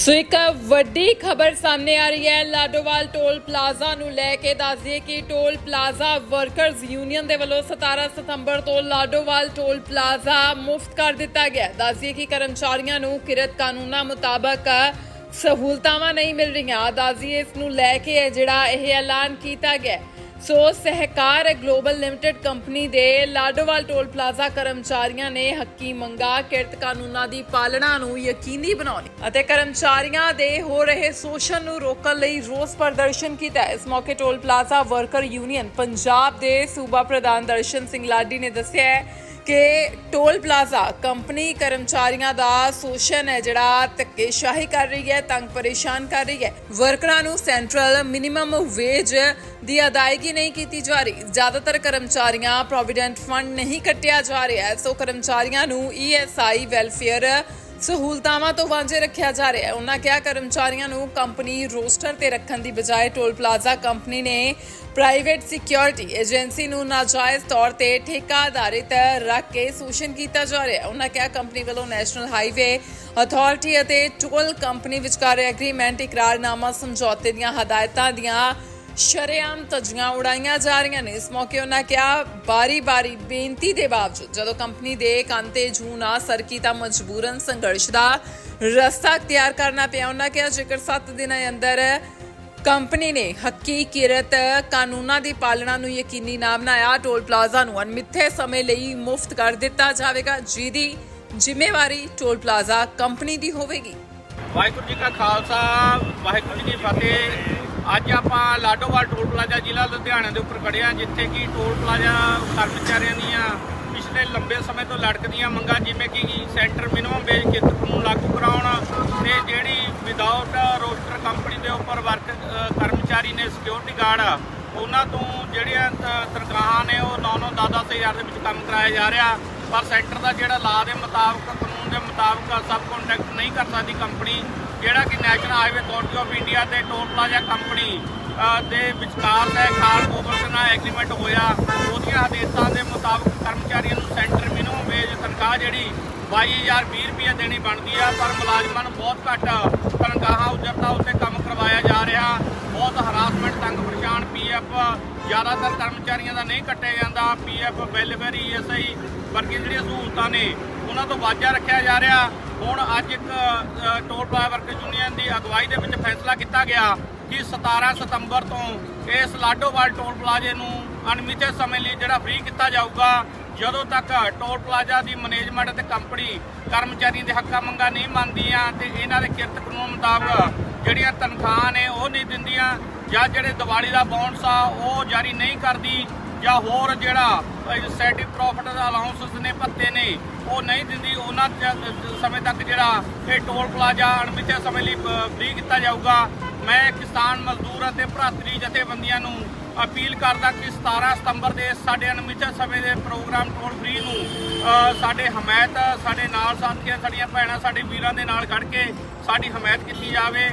ਸੋ ਇੱਕ ਵੱਡੀ ਖਬਰ ਸਾਹਮਣੇ ਆ ਰਹੀ ਹੈ। ਲਾਡੋਵਾਲ ਟੋਲ ਪਲਾਜ਼ਾ ਨੂੰ ਲੈ ਕੇ ਦੱਸ ਕਿ ਟੋਲ ਪਲਾਜ਼ਾ ਵਰਕਰਜ਼ ਯੂਨੀਅਨ ਦੇ ਵੱਲੋਂ 17 ਸਤੰਬਰ ਤੋਂ ਲਾਡੋਵਾਲ ਟੋਲ ਪਲਾਜ਼ਾ ਮੁਫਤ ਕਰ ਦਿੱਤਾ ਗਿਆ। ਦੱਸਦੀਏ ਕਿ ਕਰਮਚਾਰੀਆਂ ਨੂੰ ਕਿਰਤ ਕਾਨੂੰਨਾਂ ਮੁਤਾਬਕ ਸਹੂਲਤਾਵਾਂ ਨਹੀਂ ਮਿਲ ਰਹੀਆਂ। ਦੱਸ ਇਸ ਨੂੰ ਲੈ ਕੇ ਜਿਹੜਾ ਇਹ ਐਲਾਨ ਕੀਤਾ ਗਿਆ। ਸੋ ਸਹਿਕਾਰ ਗਲੋਬਲ ਲਿਮਟਿਡ ਕੰਪਨੀ ਦੇ ਲਾਡੋਵਾਲ ਟੋਲ ਪਲਾਜ਼ਾ ਕਰਮਚਾਰੀਆਂ ਨੇ ਹੱਕੀ ਮੰਗਾ, ਕਿਰਤ ਕਾਨੂੰਨਾਂ ਦੀ ਪਾਲਣਾ ਨੂੰ ਯਕੀਨੀ ਬਣਾਉਣੀ ਅਤੇ ਕਰਮਚਾਰੀਆਂ ਦੇ ਹੋ ਰਹੇ ਸ਼ੋਸ਼ਣ ਨੂੰ ਰੋਕਣ ਲਈ ਰੋਸ ਪ੍ਰਦਰਸ਼ਨ ਕੀਤਾ। ਇਸ ਮੌਕੇ toll plaza worker union Punjab ਦੇ ਸੂਬਾ ਪ੍ਰਧਾਨ ਦਰਸ਼ਨ ਸਿੰਘ ਲਾਡੀ ਨੇ ਦੱਸਿਆ ਕਿ ਟੋਲ ਪਲਾਜ਼ਾ ਕੰਪਨੀ ਕਰਮਚਾਰੀਆਂ ਦਾ ਸ਼ੋਸ਼ਣ ਹੈ, ਜਿਹੜਾ ਧੱਕੇਸ਼ਾਹੀ ਕਰ ਰਹੀ ਹੈ, ਤੰਗ ਪਰੇਸ਼ਾਨ ਕਰ ਰਹੀ ਹੈ। ਵਰਕਰਾਂ ਨੂੰ ਸੈਂਟਰਲ ਮਿਨੀਮਮ ਵੇਜ ਦੀ ਅਦਾਇਗੀ ਨਹੀਂ ਕੀਤੀ ਜਾ ਰਹੀ। ਜ਼ਿਆਦਾਤਰ ਕਰਮਚਾਰੀਆਂ ਪ੍ਰੋਵੀਡੈਂਟ ਫੰਡ ਨਹੀਂ ਕੱਟਿਆ ਜਾ ਰਿਹਾ ਸੋ ਕਰਮਚਾਰੀਆਂ ਨੂੰ ਈਐਸਆਈ ਵੈਲਫੇਅਰ ਸਹੂਲਤਾਵਾਂ ਤੋਂ ਵਾਂਝੇ ਰੱਖਿਆ ਜਾ ਰਿਹਾ ਹੈ। ਉਹਨਾਂ ਕਿਹਾ ਕਰਮਚਾਰੀਆਂ ਨੂੰ ਕੰਪਨੀ ਰੋਸਟਰ ਤੇ ਰੱਖਣ ਦੀ ਬਜਾਏ ਟੋਲ ਪਲਾਜ਼ਾ ਕੰਪਨੀ ਨੇ ਪ੍ਰਾਈਵੇਟ ਸਿਕਿਉਰਿਟੀ ਏਜੰਸੀ ਨੂੰ ਨਾਜਾਇਜ਼ ਤੌਰ ਤੇ ਠੇਕਾ ਆਧਾਰਿਤ ਰੱਖ ਕੇ ਸ਼ੋਸ਼ਣ ਕੀਤਾ ਜਾ ਰਿਹਾ ਹੈ। ਉਹਨਾਂ ਕਿਹਾ ਕੰਪਨੀ ਵੱਲੋਂ ਨੈਸ਼ਨਲ ਹਾਈਵੇ ਅਥਾਰਟੀ ਅਤੇ ਟੋਲ ਕੰਪਨੀ ਵਿਚਕਾਰ ਐਗਰੀਮੈਂਟ ਇਕਰਾਰਨਾਮਾ ਸਮਝੌਤੇ ਦੀਆਂ ਹਦਾਇਤਾਂ ਦੀਆਂ ਸ਼ਰੇਆਮ ਧੱਜੀਆਂ ਉਡਾਈਆਂ ਜਾ ਰਹੀਆਂ ਨੇ। ਇਸ ਮੌਕੇ ਉਹਨਾਂ ਕਿਹਾ, ਬਾਰੀ-ਬਾਰੀ ਬੇਨਤੀ ਦੇ ਬਾਵਜੂਦ ਜਦੋਂ ਕੰਪਨੀ ਦੇ ਕੰਨ ਤੇ ਜੂੰ ਨਾ, ਸਰਕੀ ਤਾਂ ਮਜਬੂਰਨ ਸੰਘਰਸ਼ ਦਾ ਰਸਤਾ ਅਖਤਿਆਰ ਕਰਨਾ ਪਿਆ। ਉਹਨਾਂ ਕਿਹਾ, ਜੇਕਰ 7 ਦਿਨਾਂ ਅੰਦਰ ਕੰਪਨੀ ਨੇ ਹੱਕੀ ਕਾਨੂੰਨਾਂ ਦੀ ਪਾਲਣਾ ਨੂੰ ਯਕੀਨੀ ਨਾ ਬਣਾਇਆ, ਟੋਲ ਪਲਾਜ਼ਾ ਨੂੰ ਅਣਮਿੱਥੇ ਸਮੇਂ ਲਈ ਮੁਫਤ ਕਰ ਦਿੱਤਾ ਜਾਵੇਗਾ। ਜਿਹਦੀ ਜ਼ਿੰਮੇਵਾਰੀ ਟੋਲ ਪਲਾਜ਼ਾ ਕੰਪਨੀ ਦੀ ਹੋਵੇਗੀ। ਵਾਹਿਗੁਰੂ ਜੀ ਕਾ ਖਾਲਸਾ, ਵਾਹਿਗੁਰੂ ਜੀ ਕੀ ਫਤਿਹ। ਅੱਜ ਆਪਾਂ ਲਾਡੋਵਾਲ ਟੋਲ ਪਲਾਜ਼ਾ ਜ਼ਿਲ੍ਹਾ ਲੁਧਿਆਣਾ ਦੇ ਉੱਪਰ ਖੜੇ ਹਾਂ, ਜਿੱਥੇ ਕਿ ਟੋਲ ਪਲਾਜ਼ਾ ਕਰਮਚਾਰੀਆਂ ਦੀਆਂ ਪਿਛਲੇ ਲੰਬੇ ਸਮੇਂ ਤੋਂ ਲੜਕਦੀਆਂ ਮੰਗਾਂ, ਜਿਵੇਂ ਕਿ ਸੈਂਟਰ ਮਿਨੀਮਮ ਵੇਜ ਕਿਰਤ ਕਾਨੂੰਨ ਲਾਗੂ ਕਰਾਉਣ ਤੇ ਜਿਹੜੀ ਵਿਦਆਊਟ ਰੋਸਟਰ ਕੰਪਨੀ ਦੇ ਉੱਪਰ ਵਰਕ ਕਰਮਚਾਰੀ ਨੇ ਸਿਕਿਉਰਿਟੀ ਗਾਰਡ ਉਹਨਾਂ ਤੋਂ ਜਿਹੜੀਆਂ ਤ- ਤਨਖਾਹਾਂ ਨੇ ਉਹ 9-9 10-10 ਹਜ਼ਾਰ ਦੇ ਵਿੱਚ ਕੰਮ ਕਰਾਇਆ ਜਾ ਰਿਹਾ। ਪਰ ਸੈਂਟਰ ਦਾ ਜਿਹੜਾ ਲਾ ਦੇ ਮੁਤਾਬਕ ਕਾਨੂੰਨ ਦੇ ਮੁਤਾਬਕ ਸਬ ਕੰਟਰੈਕਟ ਨਹੀਂ ਕਰ ਸਕਦੀ ਕੰਪਨੀ ਜਿਹੜਾ ਕਿ national highway authority of India ਤੇ ਟੋਲ ਪਲਾਜ਼ਾ ਕੰਪਨੀ ਦੇ ਵਿਚਕਾਰ ਦਾ ਖਾਲ ਕੋਪਰੇਸ਼ਨ ਨਾਲ ਐਗਰੀਮੈਂਟ ਹੋਇਆ। ਉਹਦੀਆਂ ਹਦਾਇਤਾਂ ਦੇ ਮੁਤਾਬਕ ਕਰਮਚਾਰੀਆਂ ਨੂੰ ਸੈਂਟਰ ਮਿਨੀਮਮ ਵੇਜ ਤਨਖਾਹ ਜਿਹੜੀ 22020 ਰੁਪਏ ਦੇਣੀ ਬਣਦੀ ਆ, ਪਰ ਮੁਲਾਜ਼ਮਾਂ ਨੂੰ ਬਹੁਤ ਘੱਟ ਤਨਖਾਹਾਂ ਉਜਰਤਾ ਉੱਤੇ ਕੰਮ ਕਰਵਾਇਆ ਜਾ ਰਿਹਾ। ਬਹੁਤ ਹਰਾਸਮੈਂਟ ਤੰਗ ਪਰੇਸ਼ਾਨ ਪੀਐਫ ਜ਼ਿਆਦਾਤਰ ਕਰਮਚਾਰੀਆਂ ਦਾ ਨਹੀਂ ਕੱਟਿਆ ਜਾਂਦਾ। ਪੀਐਫ ਵੈਲਫੇਅਰ ਈਐਸਆਈ ਵਰਗੀਆਂ ਜਿਹੜੀਆਂ ਸਹੂਲਤਾਂ ਨੇ ਉਹਨਾਂ ਤੋਂ ਵਾਜਾ ਰੱਖਿਆ ਜਾ ਰਿਹਾ। ਹੁਣ ਅੱਜ ਇੱਕ ਟੋਲ ਪਲਾਜ਼ਾ ਵਰਕਰ ਯੂਨੀਅਨ ਦੀ ਅਗਵਾਈ ਦੇ ਵਿੱਚ ਫੈਸਲਾ ਕੀਤਾ ਗਿਆ ਕਿ 17 ਸਤੰਬਰ ਤੋਂ ਇਸ ਲਾਡੋਵਾਲ ਟੋਲ ਪਲਾਜ਼ੇ ਨੂੰ ਅਣਮਿੱਥੇ ਸਮੇਂ ਲਈ ਜਿਹੜਾ ਫ੍ਰੀ ਕੀਤਾ ਜਾਊਗਾ, ਜਦੋਂ ਤੱਕ ਟੋਲ ਪਲਾਜ਼ਾ ਦੀ ਮੈਨੇਜਮੈਂਟ ਅਤੇ ਕੰਪਨੀ ਕਰਮਚਾਰੀਆਂ ਦੇ ਹੱਕਾਂ ਮੰਗਾਂ ਨਹੀਂ ਮੰਨਦੀਆਂ ਤੇ ਇਹਨਾਂ ਦੇ ਕਿਰਤ ਕਾਨੂੰਨ ਮੁਤਾਬਕ ਜਿਹੜੀਆਂ ਤਨਖਾਹਾਂ ਨੇ ਉਹ ਨਹੀਂ ਦਿੰਦੀਆਂ ਜਾਂ ਜਿਹੜੇ ਦੀਵਾਲੀ ਦਾ ਬੋਨਸ ਆ, ਉਹ ਜਾਰੀ ਨਹੀਂ ਕਰਦੀ ਜਾਂ ਹੋਰ ਜਿਹੜਾ ਸੈਟਿਵ ਪ੍ਰੋਫਿਟ ਦਾ ਅਲਾਉਂਸਸ ਨੇ, ਭੱਤੇ ਨੇ, ਉਹ ਨਹੀਂ ਦਿੰਦੀ, ਉਹਨਾਂ ਸਮੇਂ ਤੱਕ ਜਿਹੜਾ ਇਹ ਟੋਲ ਪਲਾਜ਼ਾ ਅਣਮਿੱਥੇ ਸਮੇਂ ਲਈ ਫ੍ਰੀ ਕੀਤਾ ਜਾਊਗਾ। ਮੈਂ ਕਿਸਾਨ ਮਜ਼ਦੂਰ ਅਤੇ ਭਰਾਤਰੀ ਜਥੇਬੰਦੀਆਂ ਨੂੰ ਅਪੀਲ ਕਰਦਾ ਕਿ 17 ਸਤੰਬਰ ਦੇ ਸਾਡੇ ਅਣਮਿੱਥੇ ਸਮੇਂ ਦੇ ਪ੍ਰੋਗਰਾਮ ਟੋਲ ਫ੍ਰੀ ਨੂੰ ਸਾਡੇ ਹਮਾਇਤ, ਸਾਡੇ ਨਾਲ ਸਾਥੀਆਂ, ਸਾਡੀਆਂ ਭੈਣਾਂ, ਸਾਡੇ ਵੀਰਾਂ ਦੇ ਨਾਲ ਖੜ ਕੇ ਸਾਡੀ ਹਮਾਇਤ ਕੀਤੀ ਜਾਵੇ।